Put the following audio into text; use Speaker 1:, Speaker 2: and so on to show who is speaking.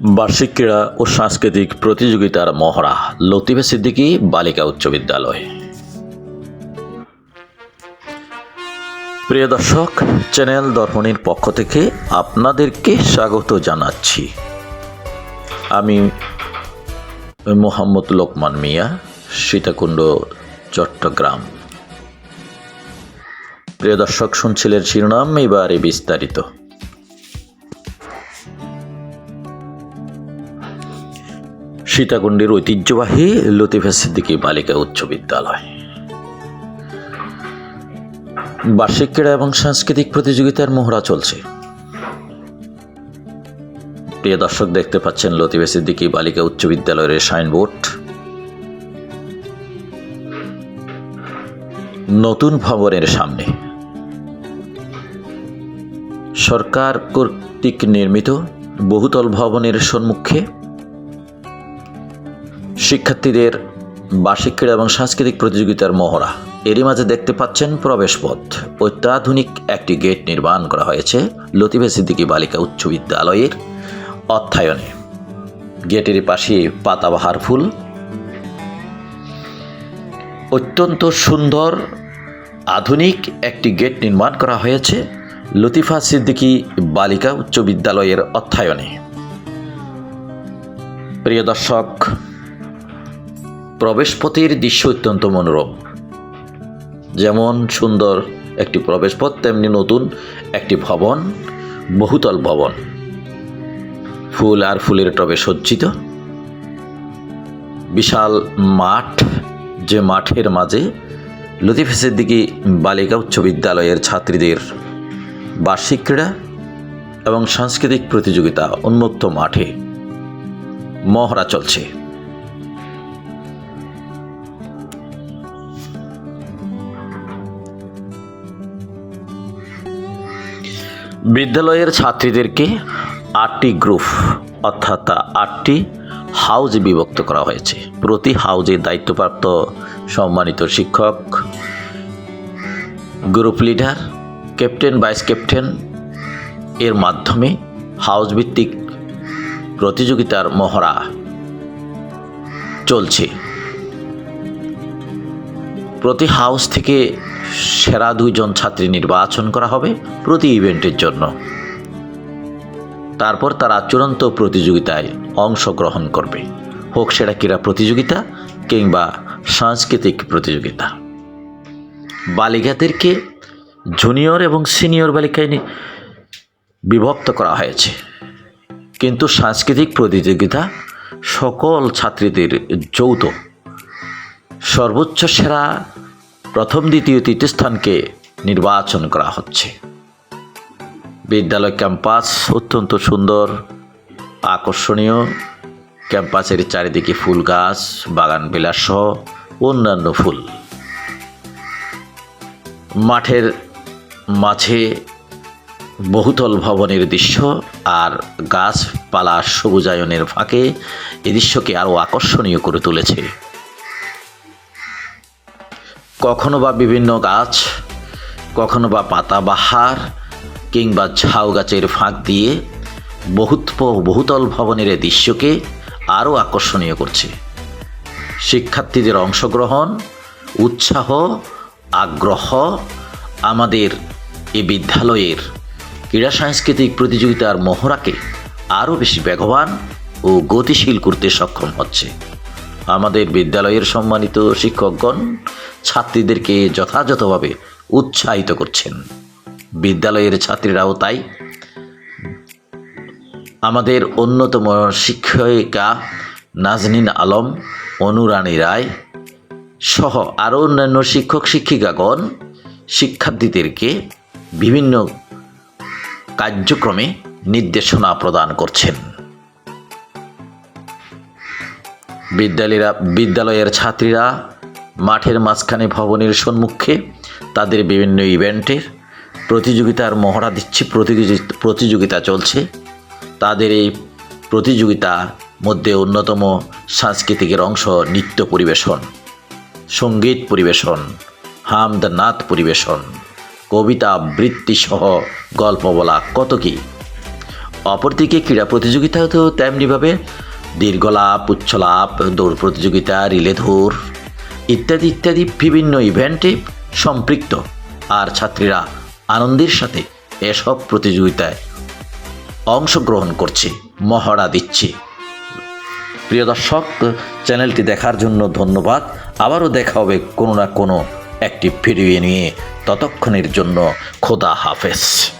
Speaker 1: বার্ষিক ক্রীড়া ও সাংস্কৃতিক প্রতিযোগিতার মহড়া, লতিফে সিদ্দিকী, বালিকা উচ্চ বিদ্যালয়। প্রিয় দর্শক, চ্যানেল দর্পণীর পক্ষ থেকে আপনাদেরকে স্বাগত জানাচ্ছি। আমি মোহাম্মদ লোকমান মিয়া, সীতাকুণ্ড, চট্টগ্রাম। প্রিয় দর্শক, শুনছিলেন শিরোনাম, এবারে বিস্তারিত। সীতাকুণ্ডের ঐতিহ্যবাহী লতিফা সিদ্দিকী বালিকা উচ্চ বিদ্যালয়। বার্ষিক ক্রীড়া এবং সাংস্কৃতিক প্রতিযোগিতার মহড়া চলছে। প্রিয় দর্শক, দেখতে পাচ্ছেন লতিফা সিদ্দিকী বালিকা উচ্চ বিদ্যালয়ের সাইনবোর্ড নতুন ভবনের সামনে। সরকার কর্তৃক নির্মিত বহুতল ভবনের সম্মুখে শিক্ষার্থীদের বার্ষিক ক্রীড়া এবং সাংস্কৃতিক প্রতিযোগিতার মহড়া। এরই মাঝে দেখতে পাচ্ছেন প্রবেশপথ। অত্যাধুনিক একটি গেট নির্মাণ করা হয়েছে লতিফা সিদ্দিকী বালিকা উচ্চ বিদ্যালয়ের অর্থায়নে। গেটের পাশে পাতাবাহার ফুল। অত্যন্ত সুন্দর, আধুনিক একটি গেট নির্মাণ করা হয়েছে লতিফা সিদ্দিকী বালিকা উচ্চ বিদ্যালয়ের অর্থায়নে। প্রিয় দর্শক প্রবেশপথের দৃশ্য অত্যন্ত মনোরম। যেমন সুন্দর একটি প্রবেশপথ, তেমনি নতুন একটি ভবন, বহুতল ভবন। ফুল আর ফুলের টবে সজ্জিত। বিশাল মাঠ, যে মাঠের মাঝে লতিফ সিদ্দিকী বালিকা উচ্চ বিদ্যালয়ের ছাত্রীদের বার্ষিক ক্রীড়া এবং সাংস্কৃতিক প্রতিযোগিতা উন্মুক্ত মাঠে মহড়া চলছে। বিদ্যালয়ের ছাত্রীদেরকে আটটি গ্রুপ, অর্থাৎ আটটি হাউজে বিভক্ত করা হয়েছে। প্রতি হাউজে দায়িত্বপ্রাপ্ত সম্মানিত শিক্ষক, group leader, captain, vice captain, এর মাধ্যমে হাউস ভিত্তিক প্রতিযোগিতার মহড়া চলছে। প্রতি হাউস থেকে সেরা দুইজন ছাত্রী নির্বাচন করা হবে প্রতি ইভেন্টের জন্য। তারপর তারা চূড়ান্ত প্রতিযোগিতায় অংশগ্রহণ করবে। হোক সেটা ক্রীড়া প্রতিযোগিতা কিংবা সাংস্কৃতিক প্রতিযোগিতা। বালিকাদেরকে জুনিয়র এবং সিনিয়র বালিকায় বিভক্ত করা হয়েছে। কিন্তু সাংস্কৃতিক প্রতিযোগিতা সকল ছাত্রীদের যৌথ। সর্বোচ্চ সেরা প্রথম দ্বিতীয় তৃতীয় স্থানকে নির্বাচন করা হচ্ছে। বিদ্যালয় ক্যাম্পাস অত্যন্ত সুন্দর, আকর্ষণীয়। ক্যাম্পাসের চারিদিকে ফুল গাছ, বাগান বিলাস সহ অন্যান্য ফুল। মাঠের মাঝে বহুতল ভবনের দৃশ্য আর গাছপালা সবুজায়নের ফাঁকে এ দৃশ্যকে আরও আকর্ষণীয় করে তুলেছে। কখনো বা বিভিন্ন গাছ, কখনো বা পাতাবাহার কিংবা ঝাউ গাছের ফাঁক দিয়ে বহুত বহুতল ভবনের এই দৃশ্যকে আরও আকর্ষণীয় করছে। শিক্ষার্থীদের অংশগ্রহণ, উৎসাহ, আগ্রহ আমাদের এই বিদ্যালয়ের ক্রীড়া সাংস্কৃতিক প্রতিযোগিতার মহড়াকে আরও বেশি বেগবান ও গতিশীল করতে সক্ষম হচ্ছে। আমাদের বিদ্যালয়ের সম্মানিত শিক্ষকগণ, ছাত্রীদেরকে যথাযথভাবে উৎসাহিত করছেন। বিদ্যালয়ের ছাত্রীরাও তাই। আমাদের অন্যতম শিক্ষিকা নাজনীন আলম অনুরানী রায় সহ আরও অন্যান্য শিক্ষক শিক্ষিকাগণ, শিক্ষার্থীদেরকে বিভিন্ন কার্যক্রমে নির্দেশনা প্রদান করছেন। বিদ্যালয়েরা, বিদ্যালয়ের ছাত্রীরা মাঠের মাঝখানে ভবনের সম্মুখে তাদের বিভিন্ন ইভেন্টের প্রতিযোগিতার মহড়া দিচ্ছে, প্রতিযোগি- প্রতিযোগিতা চলছে। তাদের এই প্রতিযোগিতার মধ্যে অন্যতম সাংস্কৃতিকের অংশ নৃত্য পরিবেশন, সংগীত পরিবেশন হামদ নাথ পরিবেশন, কবিতা আবৃত্তি সহ গল্প বলা কত কি? অপরদিকে ক্রীড়া প্রতিযোগিতাও তো তেমনিভাবে দীর্ঘলাপ, উচ্চলাপ, দৌড় প্রতিযোগিতা, রিলে ধৌড় ইত্যাদি ইত্যাদি বিভিন্ন ইভেন্টে সম্পৃক্ত। আর ছাত্রীরা আনন্দের সাথে এসব প্রতিযোগিতায় অংশগ্রহণ করছে, মহড়া দিচ্ছে। প্রিয় দর্শক, চ্যানেলটি দেখার জন্য ধন্যবাদ। আবারও দেখা হবে কোনো না কোনো একটি ভিডিও নিয়ে। ততক্ষণের জন্য খোদা হাফেজ।